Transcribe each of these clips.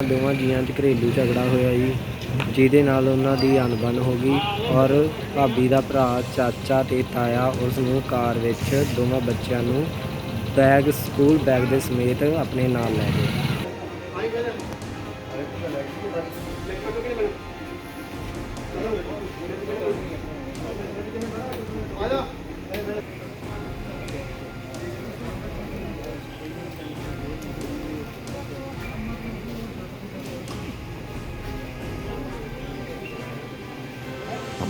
ਦੋਵਾਂ ਜੀਆਂ 'ਚ ਘਰੇਲੂ ਝਗੜਾ ਹੋਇਆ ਜੀ, ਜਿਹਦੇ ਨਾਲ ਉਹਨਾਂ ਦੀ ਅਣਬਣ ਹੋ ਗਈ ਔਰ ਭਾਬੀ ਦਾ ਭਰਾ, ਚਾਚਾ ਤੇ ਤਾਇਆ ਉਸ ਨੂੰ ਕਾਰ ਵਿੱਚ ਦੋਵਾਂ ਬੱਚਿਆਂ ਨੂੰ ਬੈਗ, ਸਕੂਲ ਬੈਗ ਦੇ ਸਮੇਤ ਆਪਣੇ ਨਾਲ ਲੈ ਗਏ।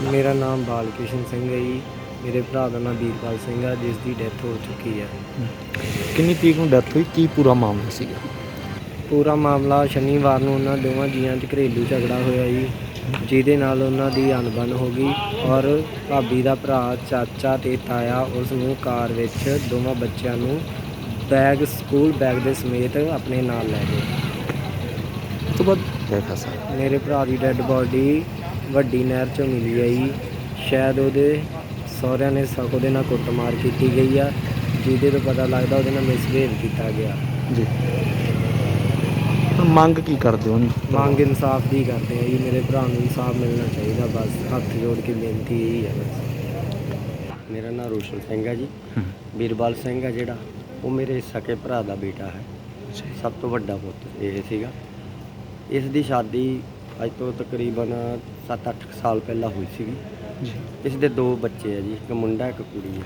ਮੇਰਾ ਨਾਮ ਬਾਲਕ੍ਰਿਸ਼ਨ ਸਿੰਘ ਹੈ ਜੀ। ਮੇਰੇ ਭਰਾ ਦਾ ਨਾਮ ਵੀਰਪਾਲ ਸਿੰਘ ਹੈ ਜਿਸ ਦੀ ਡੈਥ ਹੋ ਚੁੱਕੀ ਹੈ ਕਿੰਨੀ ਤਰੀਕ ਨੂੰ ਡੈਥ ਹੋਈ? ਕੀ ਪੂਰਾ ਮਾਮਲਾ ਸੀਗਾ? ਪੂਰਾ ਮਾਮਲਾ ਸ਼ਨੀਵਾਰ ਨੂੰ ਉਹਨਾਂ ਦੋਵਾਂ ਜੀਆਂ 'ਚ ਘਰੇਲੂ ਝਗੜਾ ਹੋਇਆ ਜੀ ਜਿਹਦੇ ਨਾਲ ਉਹਨਾਂ ਦੀ ਅਣਬਣ ਹੋ ਗਈ ਔਰ ਭਾਬੀ ਦਾ ਭਰਾ ਚਾਚਾ ਤੇ ਤਾਇਆ ਉਸ ਨੂੰ ਕਾਰ ਵਿੱਚ ਦੋਵਾਂ ਬੱਚਿਆਂ ਨੂੰ ਬੈਗ ਸਕੂਲ ਬੈਗ ਦੇ ਸਮੇਤ ਆਪਣੇ ਨਾਲ ਲੈ ਗਏ। ਉਸ ਤੋਂ ਬਾਅਦ ਕਿਆ ਫੈਸਲਾ ਮੇਰੇ ਭਰਾ ਦੀ ਡੈੱਡ ਬੋਡੀ ਵੱਡੀ ਨਹਿਰ 'ਚੋਂ ਮਿਲੀ ਹੈ ਜੀ। ਸ਼ਾਇਦ ਉਹਦੇ ਸਹੁਰਿਆਂ ਨੇ ਸਖ ਉਹਦੇ ਨਾਲ ਕੁੱਟਮਾਰ ਕੀਤੀ ਗਈ ਆ। ਜਿਹਦੇ ਤੋਂ ਪਤਾ ਲੱਗਦਾ ਉਹਦੇ ਨਾਲ ਮਿਸਬਿਹੇਵ ਕੀਤਾ ਗਿਆ। ਜੀ। ਹੁਣ ਮੰਗ ਕੀ ਕਰਦੇ ਹੋ ਮੰਗ ਇਨਸਾਫ ਦੀ ਕਰਦੇ ਆ ਜੀ। ਮੇਰੇ ਭਰਾ ਨੂੰ ਇਨਸਾਫ ਮਿਲਣਾ ਚਾਹੀਦਾ। ਬਸ ਹੱਥ ਜੋੜ ਕੇ ਬੇਨਤੀ ਇਹੀ ਹੈ ਬਸ। ਮੇਰਾ ਨਾਮ ਰੋਸ਼ਨ ਸਿੰਘ ਹੈ ਜੀ। ਵੀਰਬਾਲ ਸਿੰਘ ਹੈ ਜਿਹੜਾ। ਉਹ ਮੇਰੇ ਸਕੇ ਭਰਾ ਦਾ ਬੇਟਾ ਹੈ। ਸਭ ਤੋਂ ਵੱਡਾ ਪੁੱਤ ਇਹ ਸੀਗਾ। ਇਸ ਦੀ ਸ਼ਾਦੀ ਅੱਜ ਤੋਂ ਤਕਰੀਬਨ 7-8 ਸਾਲ ਪਹਿਲਾਂ ਹੋਈ ਸੀਗੀ। ਜੀ। ਇਸ ਦੇ ਦੋ ਬੱਚੇ ਆ ਜੀ ਇੱਕ ਮੁੰਡਾ ਇੱਕ ਕੁੜੀ ਆ।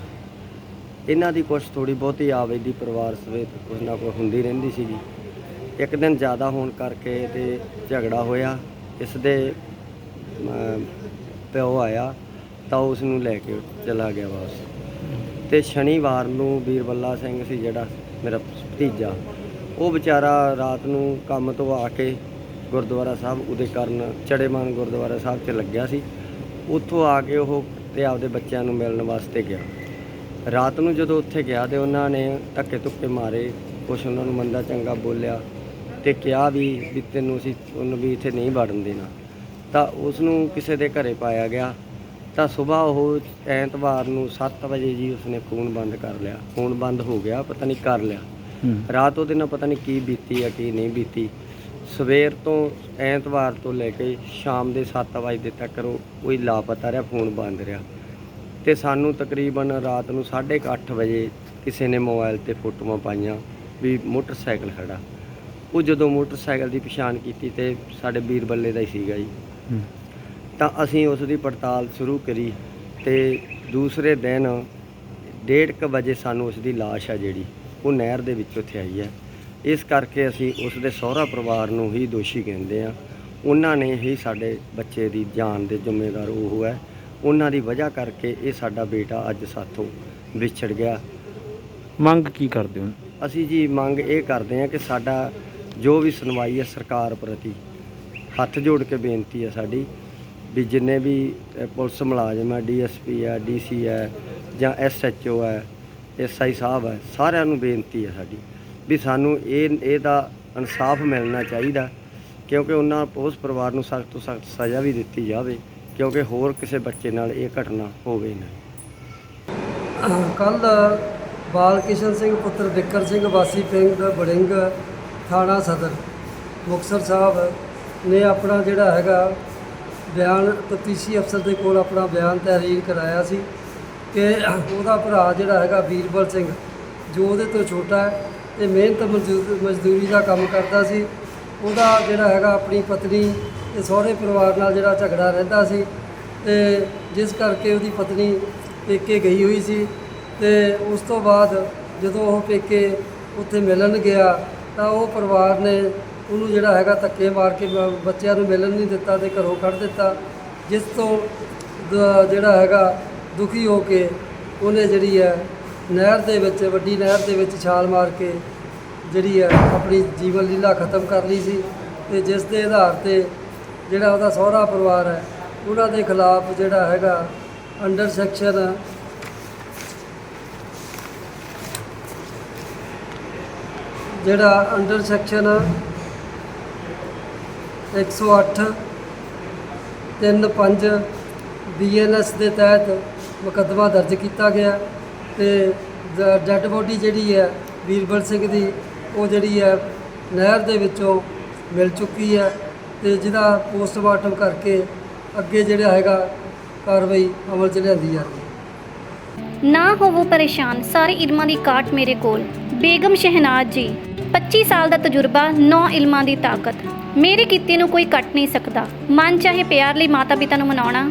ਇਹਨਾਂ ਦੀ ਕੁਛ ਥੋੜੀ ਬਹੁਤੀ ਆਵੇਦੀ ਪਰਿਵਾਰ ਸਮੇਤ ਕੁਛ ਨਾ ਕੁਛ ਹੁੰਦੀ ਰਹਿੰਦੀ ਸੀਗੀ। ਇੱਕ ਦਿਨ ਜ਼ਿਆਦਾ ਹੋਣ ਕਰਕੇ ਤੇ ਝਗੜਾ ਹੋਇਆ। ਇਸ ਦੇ ਪਿਓ ਆਇਆ ਤਾਂ ਉਸ ਨੂੰ ਲੈ ਕੇ ਚਲਾ ਗਿਆ ਵਾਪਸ। ਤੇ ਸ਼ਨੀਵਾਰ ਨੂੰ ਵੀਰਬੱਲਾ ਸਿੰਘ ਸੀ ਜਿਹੜਾ ਮੇਰਾ ਭਤੀਜਾ ਉਹ ਵਿਚਾਰਾ ਰਾਤ ਨੂੰ ਕੰਮ ਤੋਂ ਆ ਕੇ ਗੁਰਦੁਆਰਾ ਸਾਹਿਬ ਉਹਦੇ ਕਰਨ ਚੜੇਮਾਨ ਗੁਰਦੁਆਰਾ ਸਾਹਿਬ 'ਚ ਲੱਗਿਆ ਸੀ। ਉੱਥੋਂ ਆ ਕੇ ਉਹ ਤੇ ਆਪਦੇ ਬੱਚਿਆਂ ਨੂੰ ਮਿਲਣ ਵਾਸਤੇ ਗਿਆ। ਰਾਤ ਨੂੰ ਜਦੋਂ ਉੱਥੇ ਗਿਆ ਤੇ ਉਹਨਾਂ ਨੇ ਧੱਕੇ ਧੁੱਕੇ ਮਾਰੇ ਕੁਛ ਉਹਨਾਂ ਨੂੰ ਮੰਦਾ ਚੰਗਾ ਬੋਲਿਆ ਤੇ ਕਿਹਾ ਵੀ ਵੀ ਤੈਨੂੰ ਅਸੀਂ ਉਹਨੂੰ ਵੀ ਇੱਥੇ ਨਹੀਂ ਵੜਨ ਦੇਣਾ। ਤਾਂ ਉਸ ਨੂੰ ਕਿਸੇ ਦੇ ਘਰੇ ਪਾਇਆ ਗਿਆ। ਤਾਂ ਸਵੇਰ ਉਹ ਐਤਵਾਰ ਨੂੰ 7 ਵਜੇ ਜੀ ਉਸਨੇ ਫੋਨ ਬੰਦ ਕਰ ਲਿਆ। ਫੋਨ ਬੰਦ ਹੋ ਗਿਆ ਪਤਾ ਨਹੀਂ ਕਰ ਲਿਆ। ਰਾਤ ਉਹਦੇ ਨਾਲ ਪਤਾ ਨਹੀਂ ਕੀ ਬੀਤੀ ਆ ਕੀ ਨਹੀਂ ਬੀਤੀ। ਸਵੇਰ ਤੋਂ ਐਤਵਾਰ ਤੋਂ ਲੈ ਕੇ ਸ਼ਾਮ ਦੇ 7 ਵਜੇ ਤੱਕ ਕੋਈ ਲਾਪਤਾ ਰਿਹਾ ਫੋਨ ਬੰਦ ਰਿਹਾ। ਤੇ ਸਾਨੂੰ ਤਕਰੀਬਨ ਰਾਤ ਨੂੰ 8:30 ਵਜੇ ਕਿਸੇ ਨੇ ਮੋਬਾਈਲ ਤੇ ਫੋਟੋਆਂ ਪਾਈਆਂ ਵੀ ਮੋਟਰਸਾਈਕਲ ਖੜਾ। ਉਹ ਜਦੋਂ ਮੋਟਰਸਾਈਕਲ ਦੀ ਪਛਾਣ ਕੀਤੀ ਤੇ ਸਾਡੇ ਵੀਰ ਬੱਲੇ ਦਾ ਹੀ ਸੀਗਾ ਜੀ। ਤਾਂ ਅਸੀਂ ਉਸ ਦੀ ਪੜਤਾਲ ਸ਼ੁਰੂ ਕਰੀ ਤੇ ਦੂਸਰੇ ਦਿਨ 1:30 ਵਜੇ ਸਾਨੂੰ ਉਸ ਦੀ ਲਾਸ਼ ਆ ਜਿਹੜੀ ਉਹ ਨਹਿਰ ਦੇ ਵਿੱਚ ਉੱਥੇ ਆਈ ਹੈ। ਇਸ ਕਰਕੇ ਅਸੀਂ ਉਸ ਦੇ ਸਹੁਰਾ ਪਰਿਵਾਰ ਨੂੰ ਹੀ ਦੋਸ਼ੀ ਕਹਿੰਦੇ ਆ ਉਹਨਾਂ ਨੇ ਹੀ ਸਾਡੇ ਬੱਚੇ ਦੀ ਜਾਨ ਦੇ ਜ਼ਿੰਮੇਵਾਰ ਉਹ ਹੈ। ਉਹਨਾਂ ਦੀ ਵਜ੍ਹਾ ਕਰਕੇ ਇਹ ਸਾਡਾ ਬੇਟਾ ਅੱਜ ਸਾਥੋਂ ਵਿਛੜ ਗਿਆ। ਮੰਗ ਕੀ ਕਰਦੇ ਹੋ? ਅਸੀਂ ਜੀ ਮੰਗ ਇਹ ਕਰਦੇ ਹਾਂ ਕਿ ਸਾਡਾ ਜੋ ਵੀ ਸੁਣਵਾਈ ਹੈ ਸਰਕਾਰ ਪ੍ਰਤੀ ਹੱਥ ਜੋੜ ਕੇ ਬੇਨਤੀ ਹੈ ਸਾਡੀ ਵੀ ਜਿੰਨੇ ਵੀ ਪੁਲਿਸ ਮੁਲਾਜ਼ਮ ਹੈ ਡੀਐਸਪੀ ਹੈ ਡੀਸੀ ਹੈ ਜਾਂ ਐਸਐਚਓ ਹੈ ਐਸਆਈ ਸਾਹਿਬ ਹੈ ਸਾਰਿਆਂ ਨੂੰ ਬੇਨਤੀ ਹੈ ਸਾਡੀ। ਵੀ ਸਾਨੂੰ ਇਹ, ਇਹਦਾ ਇਨਸਾਫ ਮਿਲਣਾ ਚਾਹੀਦਾ, ਕਿਉਂਕਿ ਉਹਨਾਂ ਉਸ ਪਰਿਵਾਰ ਨੂੰ ਸਖਤ ਤੋਂ ਸਖਤ ਸਜ਼ਾ ਵੀ ਦਿੱਤੀ ਜਾਵੇ, ਕਿਉਂਕਿ ਹੋਰ ਕਿਸੇ ਬੱਚੇ ਨਾਲ ਇਹ ਘਟਨਾ ਹੋਵੇ ਨਾ। ਕੱਲ ਬਾਲਕਿਸ਼ਨ ਸਿੰਘ ਪੁੱਤਰ ਬਿੱਕਰ ਸਿੰਘ, ਵਾਸੀ ਪਿੰਡ ਬੜਿੰਗ ਥਾਣਾ ਸਦਰ, ਮੁਕਤਸਰ ਸਾਹਿਬ ਨੇ ਆਪਣਾ ਜਿਹੜਾ ਹੈਗਾ ਬਿਆਨ ਤਫਤੀਸ਼ੀ ਅਫਸਰ ਦੇ ਕੋਲ ਆਪਣਾ ਬਿਆਨ ਤਹਿਰੀਰ ਕਰਾਇਆ ਸੀ ਕਿ ਉਹਦਾ ਭਰਾ ਜਿਹੜਾ ਹੈਗਾ ਵੀਰਬਲ ਸਿੰਘ, ਜੋ ਉਹਦੇ ਤੋਂ ਛੋਟਾ ਹੈ ਤੇ ਮਿਹਨਤ ਮਜ਼ਦੂ- ਮਜ਼ਦੂਰੀ ਦਾ ਕੰਮ ਕਰਦਾ ਸੀ। ਉਹਦਾ ਜਿਹੜਾ ਹੈਗਾ ਆਪਣੀ ਪਤਨੀ ਤੇ ਸਹੁਰੇ ਪਰਿਵਾਰ ਨਾਲ ਜਿਹੜਾ ਝਗੜਾ ਰਹਿੰਦਾ ਸੀ ਤੇ ਜਿਸ ਕਰਕੇ ਉਹਦੀ ਪਤਨੀ ਪੇਕੇ ਗਈ ਹੋਈ ਸੀ ਤੇ ਉਸ ਤੋਂ ਬਾਅਦ ਜਦੋਂ ਉਹ ਪੇਕੇ ਉੱਥੇ ਮਿਲਣ ਗਿਆ ਤਾਂ ਉਹ ਪਰਿਵਾਰ ਨੇ ਉਹਨੂੰ ਜਿਹੜਾ ਹੈਗਾ ਧੱਕੇ ਮਾਰ ਕੇ ਬ- ਬੱਚਿਆਂ ਨੂੰ ਮਿਲਣ ਨਹੀਂ ਦਿੱਤਾ ਤੇ ਘਰੋਂ ਕੱਢ ਦਿੱਤਾ, ਜਿਸ ਤੋਂ ਦ- ਜਿਹੜਾ ਹੈਗਾ ਦੁਖੀ ਹੋ ਕੇ ਉਹਨੇ ਜਿਹੜੀ ਹੈ ਨਹਿਰ ਦੇ ਵਿੱਚ, ਵੱਡੀ ਨਹਿਰ ਦੇ ਵਿੱਚ ਛਾਲ ਮਾਰ ਕੇ ਜਿਹੜੀ ਹੈ ਆਪਣੀ ਜੀਵਨ ਲੀਲਾ ਖਤਮ ਕਰ ਲਈ ਸੀ ਤੇ ਜਿਸ ਦੇ ਆਧਾਰ ਤੇ ਜਿਹੜਾ ਉਹਦਾ ਸਹੁਰਾ ਪਰਿਵਾਰ ਹੈ, ਉਹਨਾਂ ਦੇ ਖਿਲਾਫ ਜਿਹੜਾ ਹੈਗਾ ਅੰਡਰ ਸੈਕਸ਼ਨ ਜਿਹੜਾ ਅੰਡਰ ਸੈਕਸ਼ਨ 108 35 ਬੀਐਨਐਸ ਦੇ ਤਹਿਤ ਮੁਕੱਦਮਾ ਦਰਜ ਕੀਤਾ ਗਿਆ। ਤੇ ਡੈੱਡ ਬੋਡੀ ਜਿਹੜੀ ਹੈ, ਵੀਰਬਲ ਸਿੰਘ ਦੀ, ਉਹ ਜਿਹੜੀ ਹੈ, ਨਹਿਰ ਦੇ ਵਿੱਚੋਂ ਮਿਲ ਚੁੱਕੀ ਹੈ ਤੇ ਜਿਹਦਾ ਪੋਸਟਮਾਰਟਮ ਕਰਕੇ ਅੱਗੇ ਜਿਹੜਾ ਹੈਗਾ ਕਾਰਵਾਈ ਅਮਲ 'ਚ ਲਿਆਂਦੀ ਜਾ ਰਹੀ ਹੈ। ਨਾ ਹੋਵੋ ਪਰੇਸ਼ਾਨ, ਸਾਰੇ ਇਲਮਾਂ ਦੀ ਕਾਟ ਮੇਰੇ ਕੋਲ। ਬੇਗਮ ਸ਼ਹਿਨਾਜ਼ ਜੀ 25 ਸਾਲ ਦਾ ਤਜਰਬਾ 9 ਇਲਮਾਂ ਦੀ ਤਾਕਤ। ਮੇਰੇ ਕੀਤੇ ਨੂੰ ਕੋਈ ਕੱਟ ਨਹੀਂ ਸਕਦਾ। ਮਨ ਚਾਹੇ ਪਿਆਰ ਲਈ ਮਾਤਾ ਪਿਤਾ ਨੂੰ ਮਨਾਉਣਾ।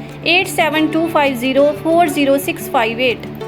8725040658